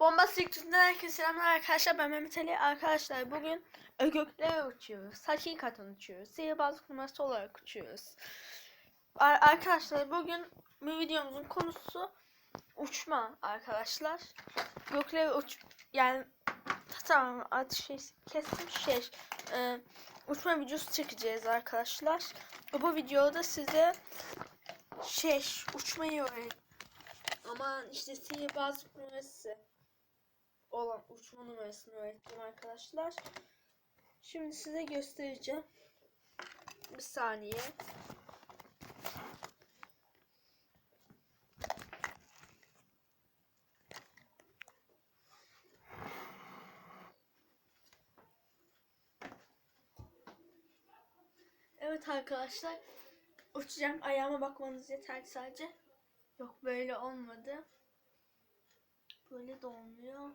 Bombastik Türk'ten herkese selamlar arkadaşlar. Ben Mehmet Ali. Arkadaşlar bugün göklere uçuyoruz. Hakikaten uçuyoruz. Sihirbazlık numarası olarak uçuyoruz. Ar- arkadaşlar bugün bu videomuzun konusu uçma arkadaşlar. Göklere uç... Yani tamam artık şey kestim şey. e, uçma videosu çekeceğiz arkadaşlar. Bu videoda size şey uçmayı öğret Aman işte sihirbazlık numarası olan uçma numarasını öğrettim arkadaşlar. Şimdi size göstereceğim. Bir saniye. Evet arkadaşlar. Uçacağım. Ayağıma bakmanız yeter sadece. Yok böyle olmadı. Böyle de olmuyor.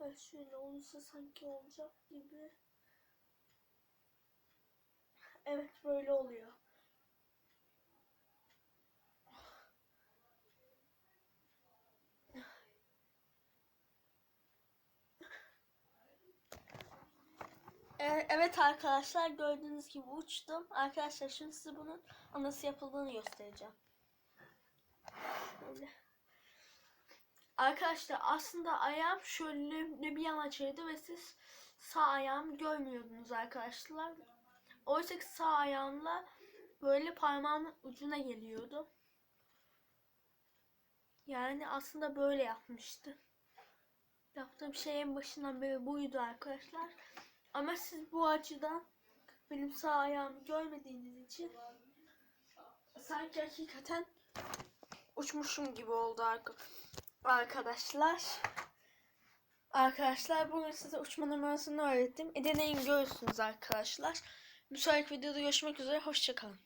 Ben şöyle olursa sanki olacak gibi. Evet böyle oluyor. E- Evet arkadaşlar gördüğünüz gibi uçtum. Arkadaşlar şimdi size bunun nasıl yapıldığını göstereceğim. Şöyle. Arkadaşlar aslında ayağım şöyle bir yana açıydı ve siz sağ ayağımı görmüyordunuz arkadaşlar. Oysa ki sağ ayağımla böyle parmağımın ucuna geliyordu. Yani aslında böyle yapmıştı. Yaptığım şey en başından beri buydu arkadaşlar. Ama siz bu açıdan benim sağ ayağımı görmediğiniz için sanki hakikaten uçmuşum gibi oldu arka- arkadaşlar. Arkadaşlar bugün size uçma numarasını öğrettim. E, deneyin görürsünüz arkadaşlar. Bir sonraki videoda görüşmek üzere. Hoşçakalın.